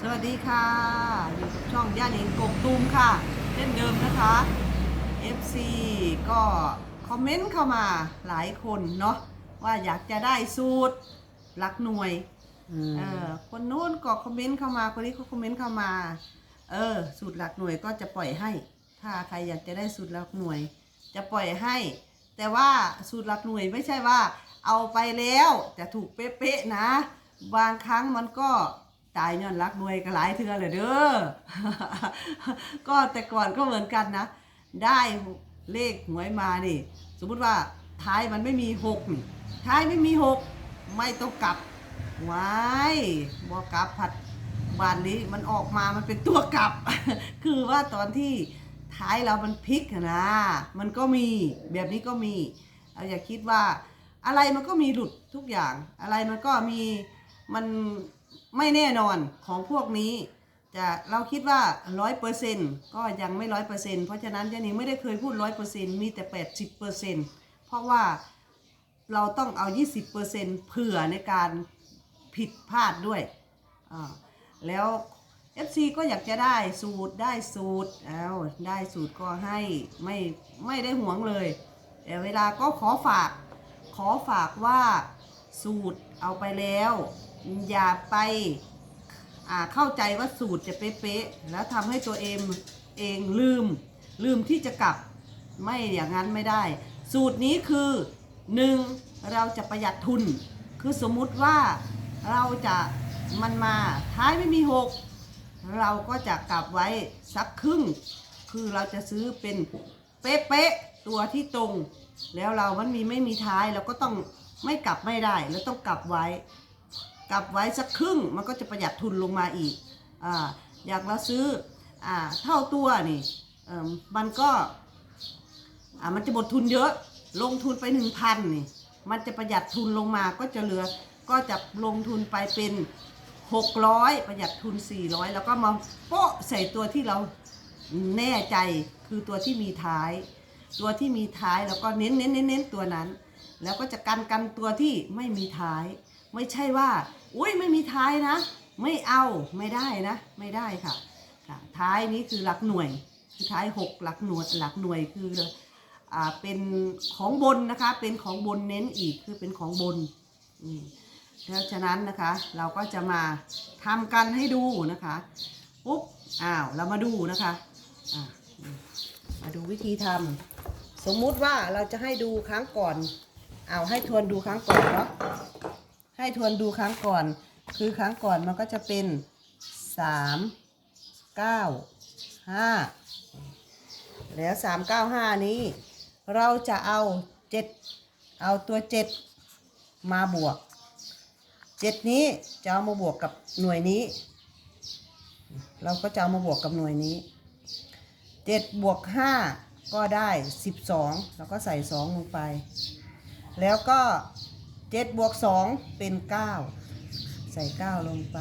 สวัสดีค่ะ อยู่กับช่องย่านิงกกตูมค่ะเช่นเดิมนะคะ FC ก็คอมเมนต์เข้ามาหลายคนเนาะว่าอยากจะได้สูตรหลักหน่วยเออคนนู้นก็คอมเมนต์เข้ามาคนนี้ก็คอมเมนต์เข้ามาเออสูตรหลักหน่วยก็จะปล่อยให้ ถ้าใครอยากจะได้สูตรหลักหน่วย จะปล่อยให้ แต่ว่าสูตรหลักหน่วยไม่ใช่ว่า เอาไปแล้วจะถูกเป๊ะๆนะ บางครั้งมันก็ ตายย้อนหลักหน่วยก็หลายเทือเลยเด้อ ก็แต่ก่อนก็เหมือนกันนะ ได้เลขหวยมานี่ สมมุติว่าท้ายมันไม่มีหกนี่ท้ายไม่มีหกไม่ต้องกลับว้ายบอกกลับผัดบานนี้มันออกมามันเป็นตัวกลับ คือว่าตอนที่ท้ายเรามันพลิกนะ มันก็มีแบบนี้ก็มีเราอย่าคิดว่าอะไรมันก็มีหลุดทุกอย่าง อะไรมันก็มีมัน ไม่แน่นอนของพวกนี้ จะเราคิดว่าร้อยเปอร์เซ็นก็ยังไม่ร้อยเปอร์เซ็นเพราะฉะนั้นเจนี่ไม่ได้เคยพูดร้อยเปอร์เซ็นมีแต่แปดสิบเปอร์เซ็นเพราะว่าเราต้องเอา20เปอร์เซ็นเผื่อในการผิดพลาดด้วยอ่าแล้ว FC ก็อยากจะได้สูตรได้สูตรเอาได้สูตรก็ให้ไม่ไม่ได้หวงเลยแต่เวลาก็ขอฝากขอฝากว่าสูตรเอาไปแล้ว อย่าไปเข้าใจว่าสูตรจะเป๊ะๆแล้วทำให้ตัวเองเองลืม ลืมที่จะกลับไม่อย่างนั้นไม่ได้ สูตรนี้คือหนึ่งเราจะประหยัดทุน คือสมมุติว่าเราจะมันมาท้ายไม่มีหกเราก็จะกลับไว้สักครึ่ง คือเราจะซื้อเป็นเป๊ะๆตัวที่ตรง แล้วเรามันมีไม่มีท้ายเราก็ต้องไม่กลับไม่ได้ แล้วต้องกลับไว้ กลับไว้สักครึ่งมันก็จะประหยัดทุนลงมาอีกออยากเราซื้ออเท่าตัวนี่มันก็มันจะหมดทุนเยอะลงทุนไปหนึ่งพันนี่มันจะประหยัดทุนลงมาก็จะเหลือก็จะลงทุนไปเป็นหกร้อยประหยัดทุนสี่ร้อยแล้วก็มาโปะใส่ตัวที่เราแน่ใจคือตัวที่มีท้าย ตัวที่มีท้ายแล้วก็เน้นเน้นเน้นเน้นตัวนั้น แล้วก็จะกันกันตัวที่ไม่มีท้าย ไม่ใช่ว่าอุ้ยไม่มีท้ายนะ ไม่เอาไม่ได้นะ ไม่ได้ค่ะค่ะท้ายนี้คือหลักหน่วย คือท้ายหกหลักหน่วยหลักหน่วยคืออ่าเป็นของบนนะคะ เป็นของบนเน้นอีกคือเป็นของบนอืมเพราะฉะนั้นนะคะเราก็จะมาทำกันให้ดูนะคะปุ๊บอ้าวเรามาดูนะคะอะมาดูวิธีทำสมมุติว่าเราจะให้ดูครั้งก่อนเอาให้ทวนดูครั้งก่อนเนาะ ให้ทวนดูครั้งก่อน คือครั้งก่อนมันก็จะเป็นสามเก้าห้าแล้วสามเก้าห้านี้ เราจะเอาเจ็ดเอาตัวเจ็ดมาบวกเจ็ดนี้จะเอามาบวกกับหน่วยนี้ เราก็จะเอามาบวกกับหน่วยนี้เจ็ดบวกห้าก็ได้สิบสองเราก็ใส่สองลงไป แล้วก็ เจ็ดบวกสองเป็นเก้าใส่เก้าลงไป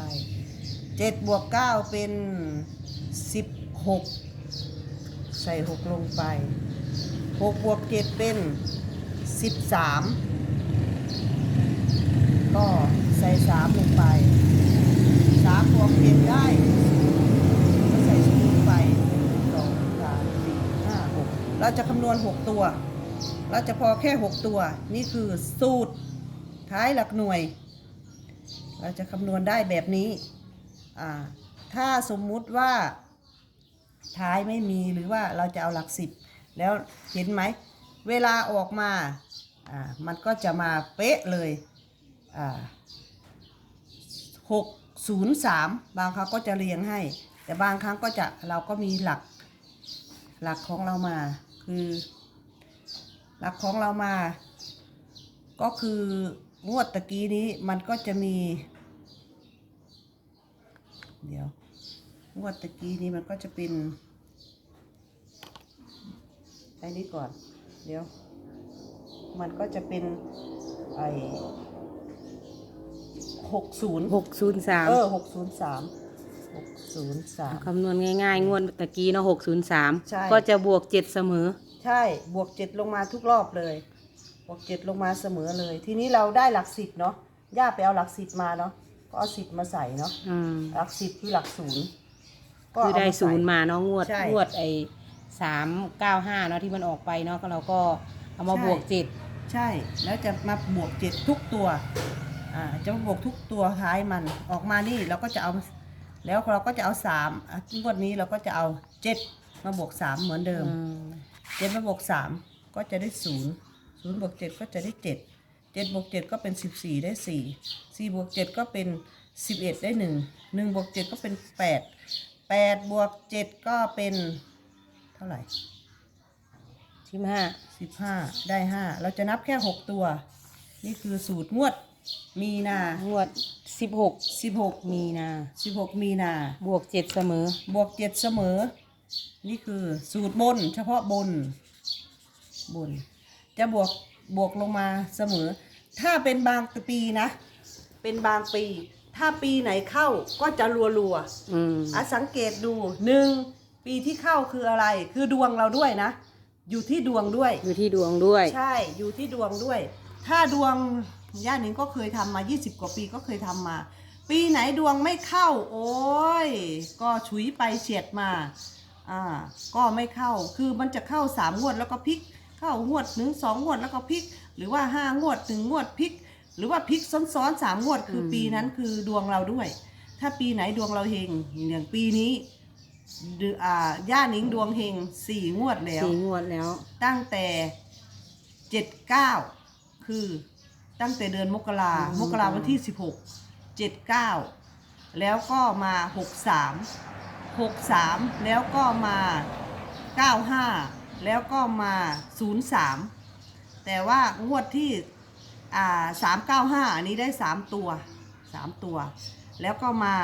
เจ็ดบวกเก้าเป็นสิบหกใส่หกลงไปหกบวกเจ็ดเป็นสิบสามก็ใส่สามลงไปสามบวกเจ็ดได้ก็ใส่ศูนย์ลงไปสองสามสี่ห้าหกเราจะคำนวณหกตัว เราจะพอแค่6ตัว นี่คือสูตร ท้ายหลักหน่วย เราจะคำนวณได้แบบนี้ ถ้าสมมุติว่าท้ายไม่มีหรือว่าเราจะเอาหลักสิบแล้วเห็นไหม เวลาออกมาอ่ามันก็จะมาเป๊ะเลยอ่าหกศูนย์สามบางครั้งก็จะเรียงให้ แต่บางครั้งก็จะเราก็มีหลักหลักของเรามาคือ หลักของเรามา ก็คือ งวดตะกี้นี้มันก็จะมี เดี๋ยวงวดตะกี้นี้มันก็จะเป็นไอ้นี้ก่อน เดี๋ยว มันก็จะเป็นไอ้หกศูนย์หกศูนย์สามเออหกศูนย์สามหกศูนย์สาม คำนวณง่ายๆ งวดตะกี้เนาะหกศูนย์สามใช่ ก็จะบวกเจ็ดเสมอ ใช่ บวกเจ็ดลงมาทุกรอบเลย บวกเจ็ดลงมาเสมอเลย ทีนี้เราได้หลักสิบเนาะย่าไปเอาหลักสิบมาเนาะก็ก็เอาสิบมาใส่เนาะอืมหลักสิบคือหลักศูนย์ก็คือเาได้มาใส่ ศูนย์มาเนาะงวดใช่งวดไอ้สามเก้าห้าเนาะที่มันออกไปเนาะก็เราก็เอามาใช่ บวกเจ็ดใช่ แล้วจะมาบวกเจ็ดทุกตัว อ่า จะมาบวกทุกตัวท้ายมัน ออกมานี่เราก็จะเอา แล้วเราก็จะเอาสามอะงวดนี้เราก็จะเอาเจ็ดมาบวกสามเหมือนเดิม อืม เจ็ดมาบวกสามก็จะได้ศูนย์ ศูนย์บวกเจ็ดก็จะได้เจ็ดเจ็ดบวกเจ็ดก็เป็นสิบสี่ได้สี่สี่บวกเจ็ดก็เป็นสิบเอ็ดได้หนึ่งหนึ่งบวกเจ็ดก็เป็นแปดแปดบวกเจ็ดก็เป็นเท่าไหร่สิบห้าสิบห้าได้ห้าเราจะนับแค่หกตัว นี่คือสูตรงวดมีนางวดสิบหกสิบหกมีนาสิบหกมีนา บวกเจ็ดเสมอ บวกเจ็ดเสมอ นี่คือสูตรบน เฉพาะบนบน จะบวกบวกลงมาเสมอ ถ้าเป็นบางปีนะ เป็นบางปี ถ้าปีไหนเข้าก็จะรัวรัวๆอืมอะสังเกตดูหนึ่งปีที่เข้าคืออะไร คือดวงเราด้วยนะ อยู่ที่ดวงด้วย อยู่ที่ดวงด้วย ใช่ อยู่ที่ดวงด้วย ถ้าดวงย่านิงก็เคยทำมา 20 กว่าปีก็เคยทำมา ปีไหนดวงไม่เข้า โอ้ย ก็ฉุยไปเฉียดมา อ่า ก็ไม่เข้า คือมันจะเข้าสามงวดแล้วก็พลิก เข้างวดหนึ่งสองงวดแล้วก็พลิก หรือว่าห้างวดหนึ่งงวดพลิก หรือว่าพลิกซ้อนๆสามงวดคืออมปีนั้นคือดวงเราด้วย ถ้าปีไหนดวงเราเฮงอย่างปีนี้เดืออ่าย่านิงดวงเฮงสี่งวดแล้ว สี่งวดแล้ว ตั้งแต่เจ็ดเก้าคือตั้งแต่เดือนมกราอืม มกราวันที่สิบหกเจ็ดเก้าแล้วก็มาหกสามหกสามแล้วก็มาเก้าห้า แล้วก็มาศูนย์สามแต่ว่างวดที่อ่าสามเก้าห้าอันนี้ได้สามตัวสามตัว แล้วก็มา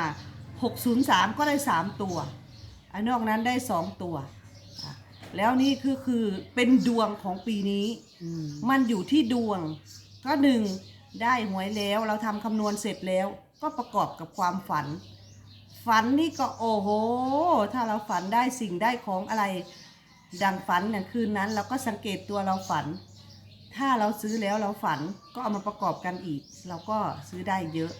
หกศูนย์สามก็ได้สามตัวอันนอกนั้นได้สองตัว แล้วนี่คือคือเป็นดวงของปีนี้ มันอยู่ที่ดวง ก็หนึ่งได้หวยแล้วเราทำคำนวณเสร็จแล้ว ก็ประกอบกับความฝัน ฝันนี่ก็โอ้โห ถ้าเราฝันได้สิ่งได้ของอะไร ดังฝันอย่างคืนนั้นเราก็สังเกตตัวเราฝัน ถ้าเราซื้อแล้วเราฝันก็เอามาประกอบกันอีก เราก็ซื้อได้เยอะ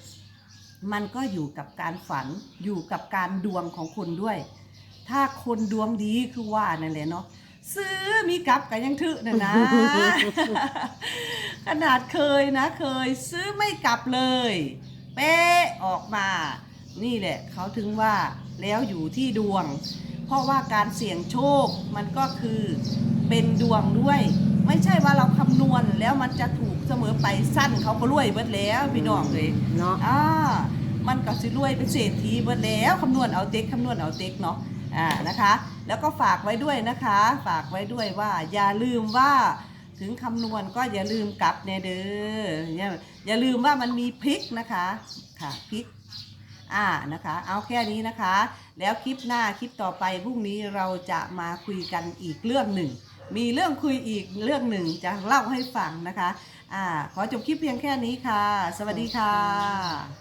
มันก็อยู่กับการฝันอยู่กับการดวงของคนด้วย ถ้าคนดวงดีคือว่านั่นแหละเนาะซื้อมีกลับกันยังทึน่ะนะ ขนาดเคยนะ เคยซื้อไม่กลับเลย เป๊ะออกมา นี่แหละเขาถึงว่าแล้วอยู่ที่ดวง เพราะว่าการเสี่ยงโชคมันก็คือเป็นดวงด้วย ไม่ใช่ว่าเราคำนวณแล้วมันจะถูกเสมอไปสั้นเขาก็รวยเบิดแล้วพี่น้องเลยเนาะอ่ามันก็สิรวยเป็นเศรษฐีเบิดแล้วคำนวณเอาเต็กคำนวณเอาเต็กเนาะอ่านะคะ แล้วก็ฝากไว้ด้วยนะคะ ฝากไว้ด้วยว่าอย่าลืมว่าถึงคำนวณก็อย่าลืมกลับเนี่ยเด้ออย่าอย่าลืมว่ามันมีพริกนะคะค่ะพริก อ่านะคะ เอาแค่นี้นะคะ แล้วคลิปหน้าคลิปต่อไปพรุ่งนี้เราจะมาคุยกันอีกเรื่องหนึ่ง มีเรื่องคุยอีกเรื่องหนึ่งจะเล่าให้ฟังนะคะอ่าขอจบคลิปเพียงแค่นี้ค่ะ สวัสดีค่ะ